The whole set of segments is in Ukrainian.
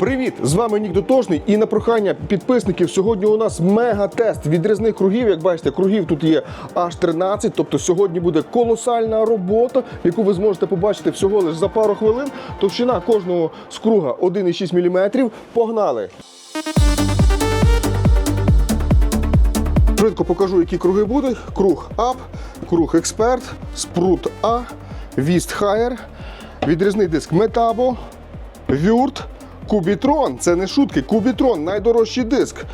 Привіт! З вами Нік Дотошний і на прохання підписників сьогодні у нас мега-тест відрізних кругів. Як бачите, кругів тут є аж 13, тобто сьогодні буде колосальна робота, яку ви зможете побачити всього лише за пару хвилин. Товщина кожного з круга 1,6 мм. Погнали! Швидко покажу, які круги будуть. Круг ап, круг експерт, спрут А, віст хайер, відрізний диск метабо, вюрт, кубітрон. Це не шутки, кубітрон, найдорожчий диск.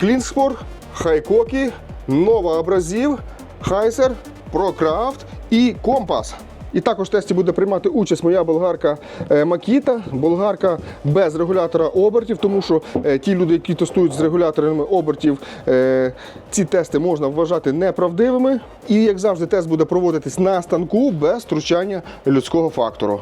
Клінсфор, хайкокі, нова абразів, хайсер, прокрафт і компас. І також в тесті буде приймати участь моя болгарка е, Макіта, болгарка без регулятора обертів, тому що е, ті люди, які тестують з регуляторами обертів, е, ці тести можна вважати неправдивими. І як завжди, тест буде проводитись на станку без втручання людського фактору.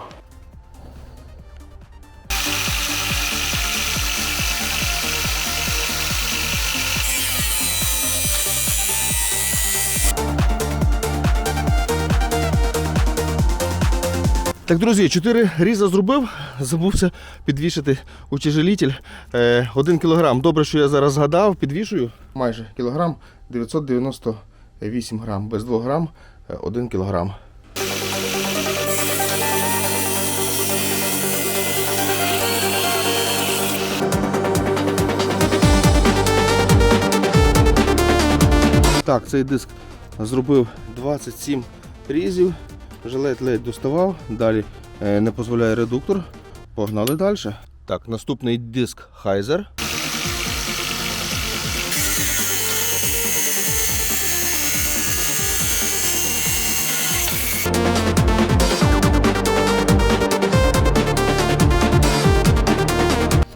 Так, друзі, чотири різа зробив, забувся підвішати утяжелітель. Е, один кілограм. Добре, що я зараз згадав, підвішую. Майже кілограм 998 грам. Без 2 грам е, 1 кілограм. Так, цей диск зробив 27 різів. Жилет ледь доставав, далі е, не дозволяє редуктор. Погнали далі. Так, наступний диск Хайзер.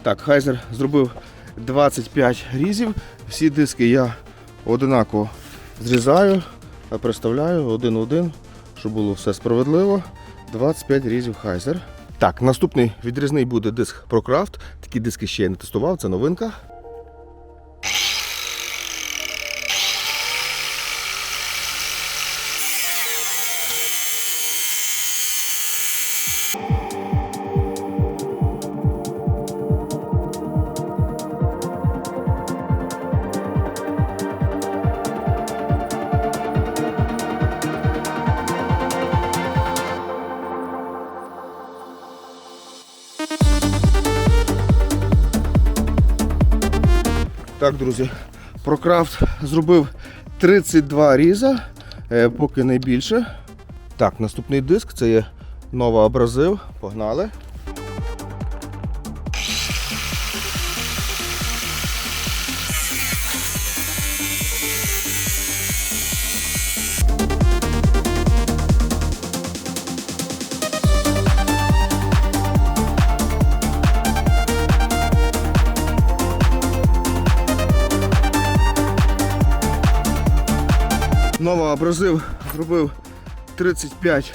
Так, Хайзер зробив 25 різів. Всі диски я одинаково зрізаю, а приставляю один в один, щоб було все справедливо. 25 різів Хайзер. Так, наступний відрізний буде диск ProCraft. Такі диски ще я не тестував, це новинка. Так, друзі, прокрафт зробив 32 різа, е, поки не більше. Так, наступний диск це є нова абразив. Погнали. Нова абразив зробив 35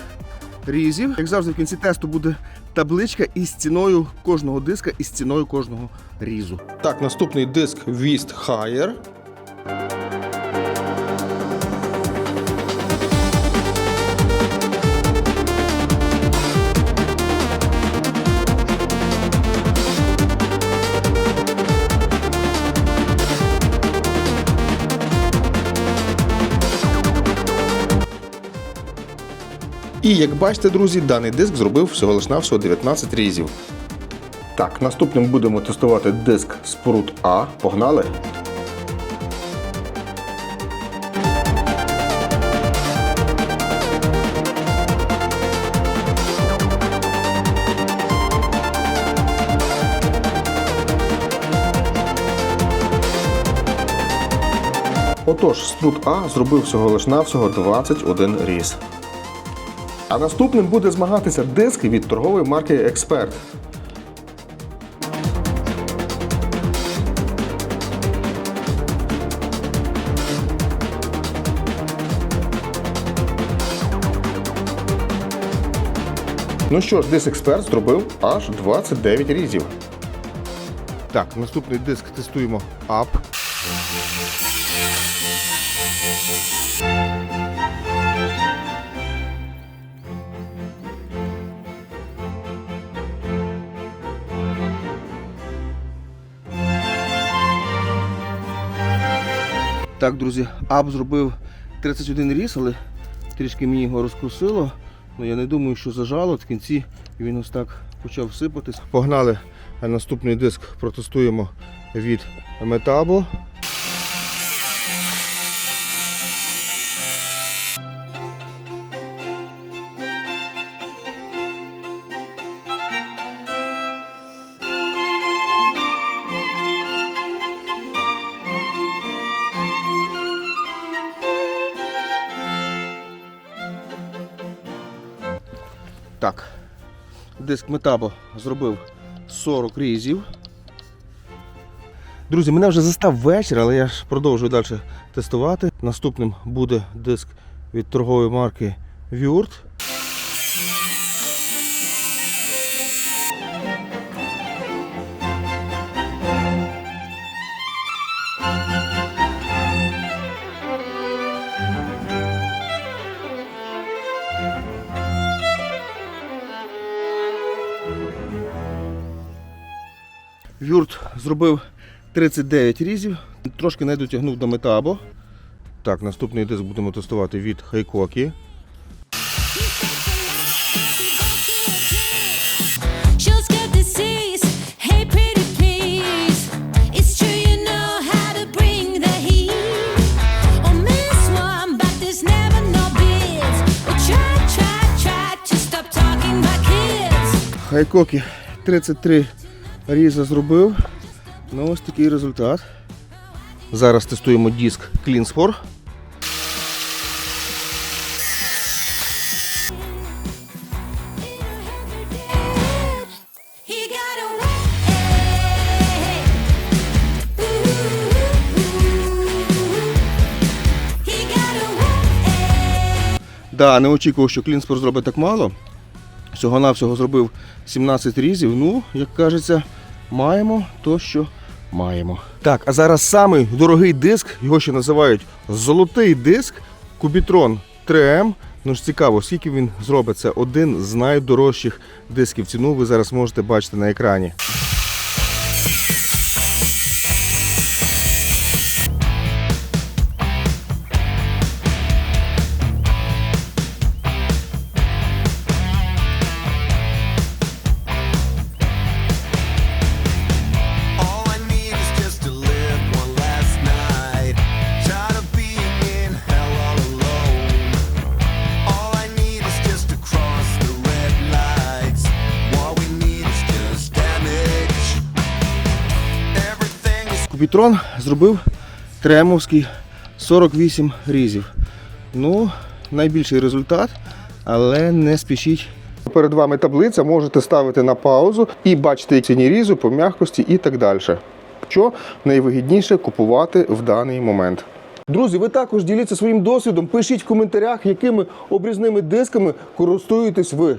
різів. Як завжди, в кінці тесту буде табличка із ціною кожного диска і з ціною кожного різу. Так, наступний диск Віст Higher. І як бачите, друзі, даний диск зробив всього лиш навсього 19 різів. Так, наступним будемо тестувати диск Sprut А. Погнали. Отож, Sprut А зробив всього лиш навсього 21 різ. А наступним буде змагатися диск від торгової марки Експерт. Ну що ж, диск Експерт зробив аж 29 різів. Так, наступний диск тестуємо Up. Так, друзі, ап зробив 31 ріс, але трішки мені його розкусило. Ну я не думаю, що зажало. В кінці він ось так почав сипатись. Погнали а наступний диск, протестуємо від Metabo. Так, диск Метабо зробив 40 різів. Друзі, мене вже застав вечір, але я ж продовжую далі тестувати. Наступним буде диск від торгової марки Wurt. Вюрт зробив 39 різів, трошки не дотягнув до метабо. Так, наступний диск будемо тестувати від Хайкокі. Oh. Хайкокі 33 різа зробив. Ну, ось такий результат. Зараз тестуємо диск Cleansfor. Да, не очікував, що Клінспор зробить так мало. Всього-навсього зробив 17 різів. Ну, як кажеться, маємо то, що маємо. Так, а зараз самий дорогий диск, його ще називають золотий диск Кубітрон 3М. Ну ж цікаво, скільки він зробить. Це один з найдорожчих дисків. Ціну ви зараз можете бачити на екрані. Everything зробив тремовський 48 різів. Ну, найбільший результат, але не спішіть. Перед вами таблиця, можете ставити на паузу і бачити ціні різу по м'якості і так далі. Що найвигідніше купувати в даний момент. Друзі, ви також діліться своїм досвідом. Пишіть в коментарях, якими обрізними дисками користуєтесь ви.